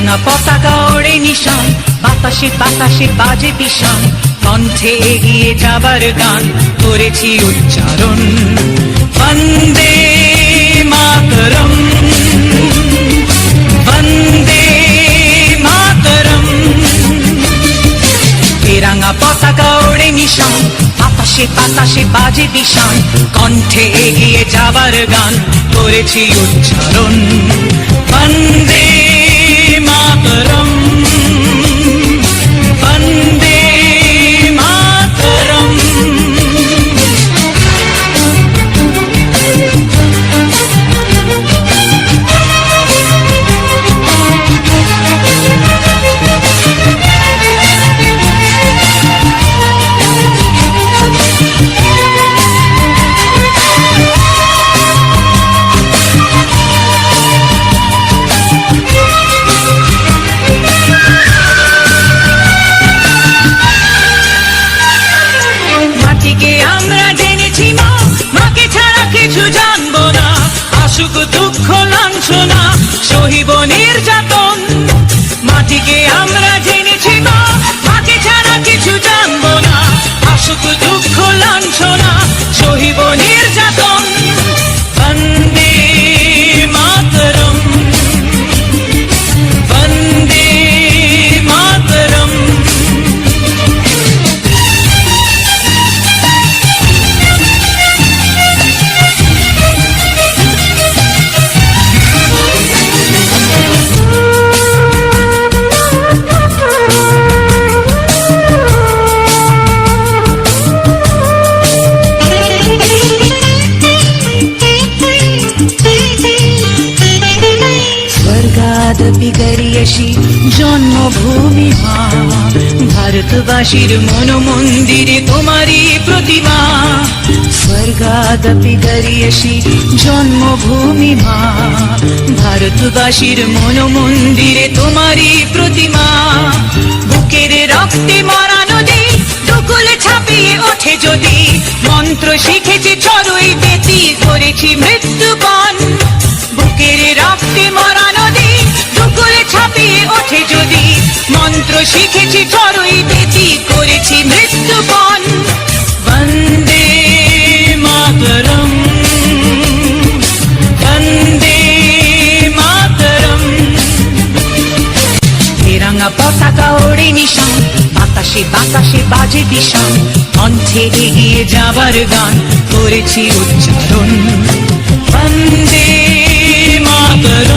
তেরাঙা পতাকা ওড়ে নিশান। বাতাসে বাতাসে বাজে পিশান কণ্ঠে এগিয়ে যাবার গান করেছি উচ্চারণ। বন্দে মাতরম। বন্দে মাতরম। তেরাঙা পতাকা ওড়ে নিশান। আকাশে বাতাসে বাজে দিশান কণ্ঠে এগিয়ে যাবার গান করেছি উচ্চারণ। বন্দে লাঞ্ছনা সহিব নির্যাতন। মাটিকে আমরা জেনেছি মা মাটি ছাড়া কিছু জানব না। আসুক দুঃখ লাঞ্ছনা সহিব গরিয়সি জন্মভূমি মা ভারতবাসীর মন মন্দিরে তোমারই প্রতিমা। স্বর্গাদপি গরিয়সি জন্মভূমি মা ভারতবাসীর মন মন্দিরে তোমারই প্রতিমা। বুকের রক্তে মরা নদী, দুকুলে ছাপিয়ে ওঠে যদি। মন্ত্র শিখেছি চড়ুই বেতি করেছি মৃত্যুবন ছাপিয়ে যদি মন্ত্র শিখেছি চড়ুই বেতি করেছি মৃত্যুবন বন্দে মাতরম বন্দে মাতরম। তেরাঙা পতাকা ওড়ে নিশান, বাতাসে বাতাসে বাজে দিশান। কণ্ঠে এগিয়ে যাবার গান করেছি উচ্চারণ। বন্দে মাতরম।